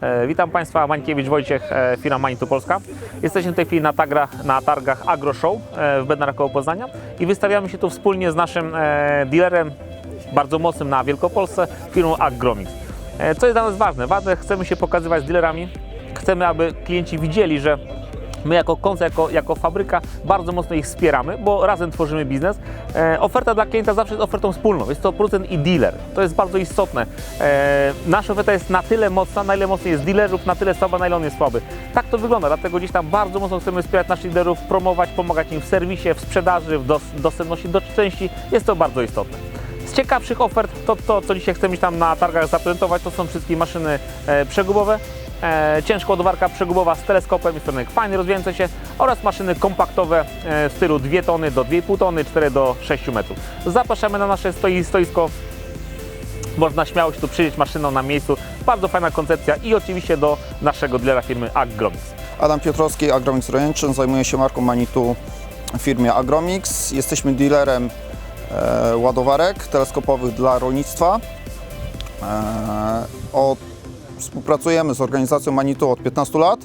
E, Witam Państwa, Mańkiewicz Wojciech, e, firma Manitu Polska. Jesteśmy w tej chwili na, tagrach, na targach Agro Show e, w Bednarach koło Poznania i wystawiamy się tu wspólnie z naszym dealerem, bardzo mocnym na Wielkopolsce, firmą Agromix. Co jest dla nas ważne? Ważne, chcemy się pokazywać z dealerami, chcemy, aby klienci widzieli, że My jako koncern, jako, jako fabryka bardzo mocno ich wspieramy, bo razem tworzymy biznes. E, oferta dla klienta zawsze jest ofertą wspólną. Jest to producent i dealer. To jest bardzo istotne. E, nasza oferta jest na tyle mocna, na ile mocny jest dealer lub na tyle słaba, na ile on jest słaby. Tak to wygląda, dlatego gdzieś tam bardzo mocno chcemy wspierać naszych dealerów, promować, pomagać im w serwisie, w sprzedaży, w dos- dostępności do części. Jest to bardzo istotne. Z ciekawszych ofert, to, to co dzisiaj chcemy tam na targach zaprezentować, to są wszystkie maszyny e, przegubowe, e, ciężka ładowarka przegubowa z teleskopem, to fajny, rozwijający się oraz maszyny kompaktowe e, w stylu 2 tony do 2,5 tony, 4 do 6 metrów. Zapraszamy na nasze stoi, stoisko. Można śmiało się tu przyjść maszyną na miejscu. Bardzo fajna koncepcja i oczywiście do naszego dealera firmy Agromix. Adam Piotrowski, Agromix Rojęczyn, zajmuję się marką Manitu w firmie Agromix. Jesteśmy dealerem e, ładowarek teleskopowych dla rolnictwa. E, od, współpracujemy z organizacją Manitu od 15 lat.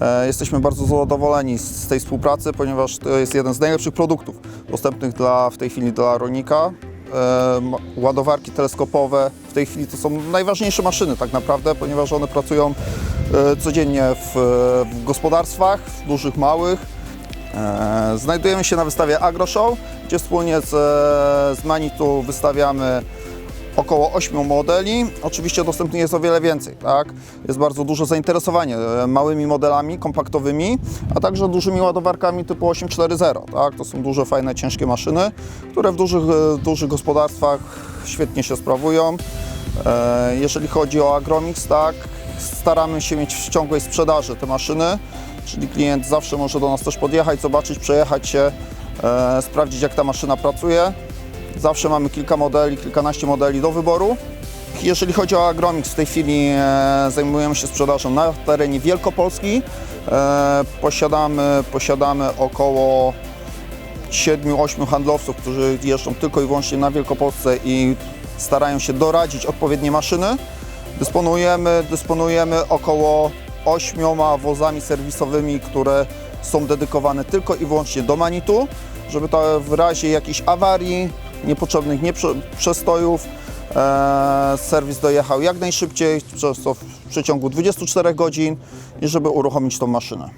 E, jesteśmy bardzo zadowoleni z, tej współpracy, ponieważ to jest jeden z najlepszych produktów dostępnych dla, w tej chwili dla rolnika. E, ładowarki teleskopowe w tej chwili to są najważniejsze maszyny tak naprawdę, ponieważ one pracują e, codziennie w, w gospodarstwach, w dużych, małych. Znajdujemy się na wystawie AgroShow, gdzie wspólnie z, z Manitu wystawiamy około 8 modeli. Oczywiście dostępnych jest o wiele więcej, tak? Jest bardzo duże zainteresowanie e, małymi modelami kompaktowymi, a także dużymi ładowarkami typu 840, tak? To są duże, fajne, ciężkie maszyny, które w dużych, e, dużych gospodarstwach świetnie się sprawują. E, Jeżeli chodzi o Agromix, tak, staramy się mieć w ciągłej sprzedaży te maszyny, czyli klient zawsze może do nas też podjechać, zobaczyć, przejechać się, sprawdzić jak ta maszyna pracuje. Zawsze mamy kilka modeli, kilkanaście modeli do wyboru. Jeżeli chodzi o Agromix, w tej chwili e, zajmujemy się sprzedażą na terenie Wielkopolski. E, posiadamy, posiadamy około 7-8 handlowców, którzy jeżdżą tylko i wyłącznie na Wielkopolsce i starają się doradzić odpowiednie maszyny. Dysponujemy, dysponujemy około 8 wozami serwisowymi, które są dedykowane tylko i wyłącznie do Manitu, żeby to w razie jakichś awarii, niepotrzebnych przestojów, e, serwis dojechał jak najszybciej, w przeciągu 24 godzin i żeby uruchomić tą maszynę.